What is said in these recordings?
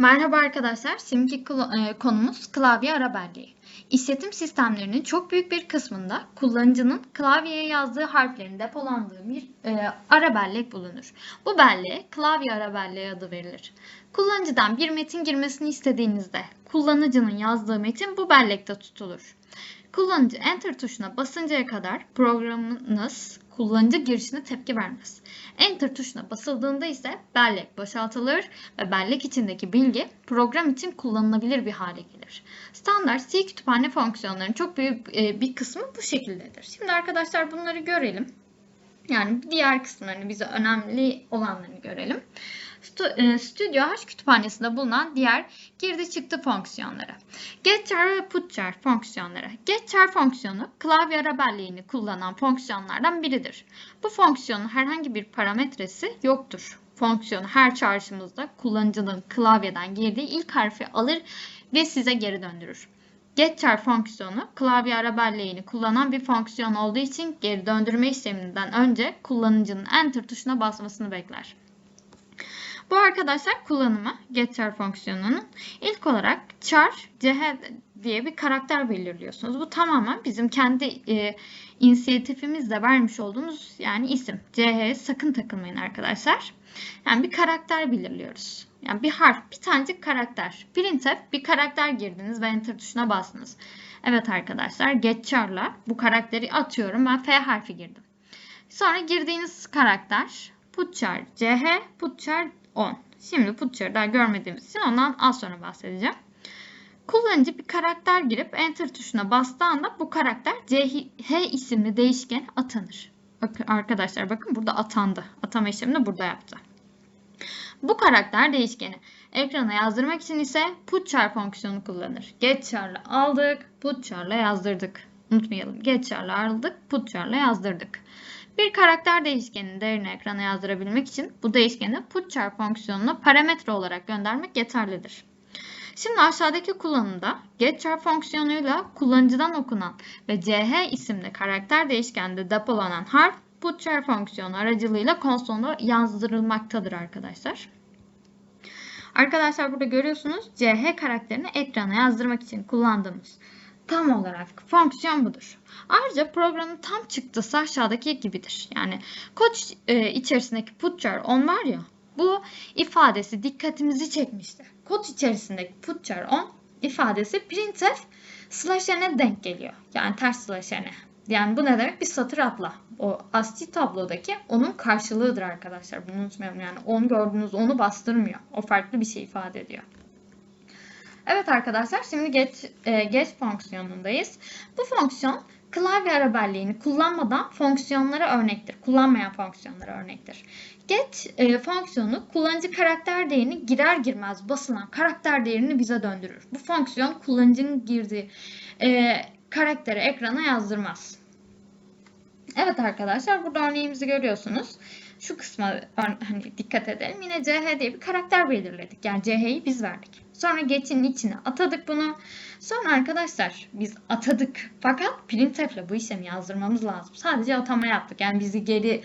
Merhaba arkadaşlar. Şimdiki e, konumuz klavye ara belleği. İşletim sistemlerinin çok büyük bir kısmında kullanıcının klavyeye yazdığı harflerin depolandığı bir e, ara bellek bulunur. Bu belleğe klavye ara belleği adı verilir. Kullanıcıdan bir metin girmesini istediğinizde kullanıcının yazdığı metin bu bellekte tutulur. Kullanıcı Enter tuşuna basıncaya kadar programınız kullanıcı girişine tepki vermez. Enter tuşuna basıldığında ise bellek boşaltılır ve bellek içindeki bilgi program için kullanılabilir bir hale gelir. Standart C kütüphane fonksiyonlarının çok büyük e, bir kısmı bu şekildedir. Şimdi arkadaşlar bunları görelim. Yani diğer kısımlarını bize önemli olanlarını görelim. Stu- e, Studio H kütüphanesinde bulunan diğer girdi çıktı fonksiyonları. Getchar ve putchar fonksiyonları. Getchar fonksiyonu klavye ara belleğini kullanan fonksiyonlardan biridir. Bu fonksiyonun herhangi bir parametresi yoktur. Fonksiyonu her çağrışımızda kullanıcının klavyeden girdiği ilk harfi alır ve size geri döndürür. Getchar fonksiyonu klavye ara belleğini kullanan bir fonksiyon olduğu için geri döndürme işleminden önce kullanıcının Enter tuşuna basmasını bekler. Bu arkadaşlar kullanımı getchar fonksiyonunun ilk olarak char ch diye bir karakter belirliyorsunuz. Bu tamamen bizim kendi e, inisiyatifimizle vermiş olduğumuz yani isim. ch sakın takılmayın arkadaşlar. Yani bir karakter belirliyoruz. Yani bir harf, bir tanecik karakter. Printf bir karakter girdiniz ve enter tuşuna bastınız. Evet arkadaşlar getchar'la bu karakteri atıyorum. Ben F harfi girdim. Sonra girdiğiniz karakter putchar ch, putchar 10. Şimdi putchar'ı daha görmediğimiz için ondan az sonra bahsedeceğim. Kullanıcı bir karakter girip enter tuşuna bastığı anda bu karakter ch isimli değişken atanır. Bakın arkadaşlar bakın burada atandı. Atama işlemini burada yaptı. Bu karakter değişkeni ekrana yazdırmak için ise putchar fonksiyonu kullanır. Getchar'la aldık, putchar'la yazdırdık. Unutmayalım. Getchar'la aldık, putchar'la yazdırdık. Bir karakter değişkeninin değerini ekrana yazdırabilmek için bu değişkeni putchar fonksiyonuna parametre olarak göndermek yeterlidir. Şimdi aşağıdaki kullanımda getchar fonksiyonuyla kullanıcıdan okunan ve ch isimli karakter değişkende depolanan harf putchar fonksiyonu aracılığıyla konsoluna yazdırılmaktadır arkadaşlar. Arkadaşlar burada görüyorsunuz ch karakterini ekrana yazdırmak için kullandığımız tam olarak fonksiyon budur. Ayrıca programın tam çıktısı aşağıdaki gibidir. Yani kod e, içerisindeki putchar on var ya bu ifadesi dikkatimizi çekmişti. Kod içerisindeki putchar on ifadesi printf slash n'e denk geliyor. Yani ters slash n'e. Yani bu ne demek? Bir satır atla. O ASCII tablodaki onun karşılığıdır arkadaşlar. Bunu unutmayalım. Yani onu gördüğünüz onu bastırmıyor. O farklı bir şey ifade ediyor. Evet arkadaşlar şimdi get, e, get fonksiyonundayız. Bu fonksiyon klavye ara belleğini kullanmadan fonksiyonlara örnektir. Kullanmayan fonksiyonlara örnektir. Get e, fonksiyonu kullanıcı karakter değerini girer girmez basılan karakter değerini bize döndürür. Bu fonksiyon kullanıcının girdiği e, karakteri ekrana yazdırmaz. Evet arkadaşlar burada örneğimizi görüyorsunuz. Şu kısma hani dikkat edelim. Yine ch diye bir karakter belirledik. Yani ch'yi biz verdik. Sonra get'in içine atadık bunu. Sonra arkadaşlar biz atadık. Fakat printf bu işlemi yazdırmamız lazım. Sadece atama yaptık. Yani bizi geri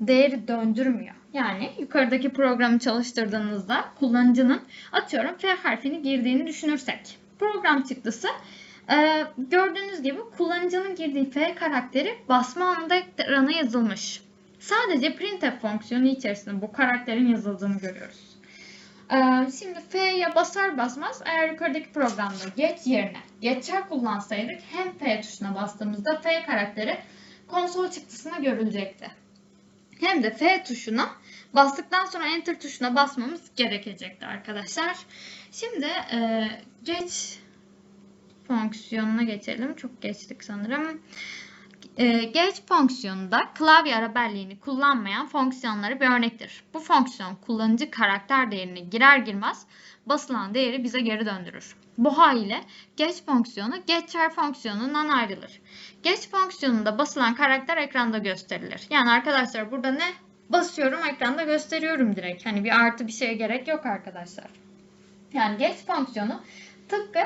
değeri döndürmüyor. Yani yukarıdaki programı çalıştırdığınızda kullanıcının atıyorum F harfini girdiğini düşünürsek. Program çıktısı ee, gördüğünüz gibi kullanıcının girdiği F karakteri basma anında ekrana yazılmış. Sadece printf fonksiyonu içerisinde bu karakterin yazıldığını görüyoruz. Ee, şimdi F'ye basar basmaz eğer yukarıdaki programda get yerine getchar kullansaydık hem F tuşuna bastığımızda F karakteri konsol çıktısına görülecekti. Hem de F tuşuna bastıktan sonra Enter tuşuna basmamız gerekecekti arkadaşlar. Şimdi e, geç fonksiyonuna geçelim. Çok geçtik sanırım. Ee, geç fonksiyonunda klavye ara belleğini kullanmayan fonksiyonları bir örnektir. Bu fonksiyon kullanıcı karakter değerini girer girmez basılan değeri bize geri döndürür. Bu haliyle geç fonksiyonu geçer fonksiyonundan ayrılır. Geç fonksiyonunda basılan karakter ekranda gösterilir. Yani arkadaşlar burada ne? Basıyorum ekranda gösteriyorum direkt. Hani bir artı bir şeye gerek yok arkadaşlar. Yani geç fonksiyonu tıpkı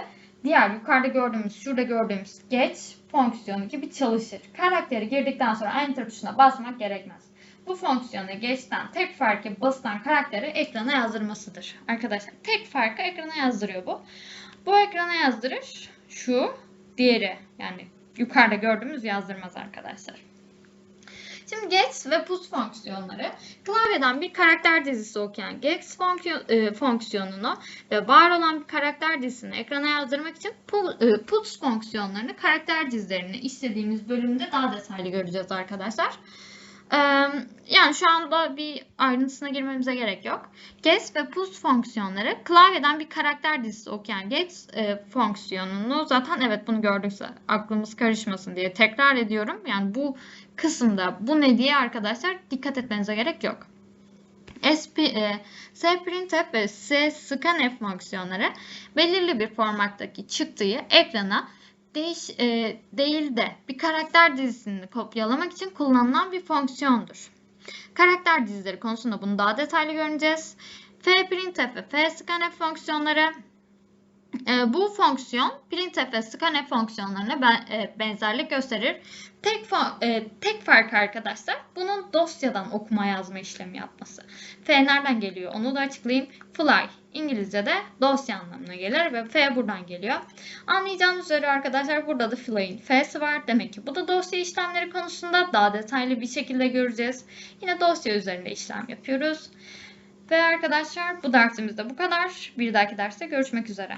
diğer yukarıda gördüğümüz, şurada gördüğümüz geç fonksiyonu gibi çalışır. Karakteri girdikten sonra enter tuşuna basmak gerekmez. bu fonksiyonu geçten tek farkı basılan karakteri ekrana yazdırmasıdır. Arkadaşlar tek farkı ekrana yazdırıyor bu. Bu ekrana yazdırır. Şu diğeri yani yukarıda gördüğümüz yazdırmaz arkadaşlar. Şimdi get ve put fonksiyonları klavyeden bir karakter dizisi okuyan get fonksiyon, e, fonksiyonunu ve var olan bir karakter dizisini ekrana yazdırmak için e, put fonksiyonlarını karakter dizilerini istediğimiz bölümde daha detaylı göreceğiz arkadaşlar. Yani şu anda bir ayrıntısına girmemize gerek yok. Get ve put fonksiyonları klavyeden bir karakter dizisi okuyan get e, fonksiyonunu zaten evet bunu gördükse aklımız karışmasın diye tekrar ediyorum. Yani bu kısımda bu ne diye arkadaşlar dikkat etmenize gerek yok. SP, e, sprintf ve scanf fonksiyonları belirli bir formattaki çıktıyı ekrana değiş, e, değil de bir karakter dizisini kopyalamak için kullanılan bir fonksiyondur. Karakter dizileri konusunda bunu daha detaylı göreceğiz. fprintf ve fscanf fonksiyonları e, bu fonksiyon printf ve scanf fonksiyonlarına ben, e, benzerlik gösterir. Tek, e, tek fark arkadaşlar bunun dosyadan okuma yazma işlemi yapması. F nereden geliyor onu da açıklayayım. Fly İngilizce'de dosya anlamına gelir ve F buradan geliyor. Anlayacağınız üzere arkadaşlar burada da Fly'in F'si var. Demek ki bu da dosya işlemleri konusunda daha detaylı bir şekilde göreceğiz. Yine dosya üzerinde işlem yapıyoruz. Ve arkadaşlar bu dersimizde bu kadar. Bir dahaki derste görüşmek üzere.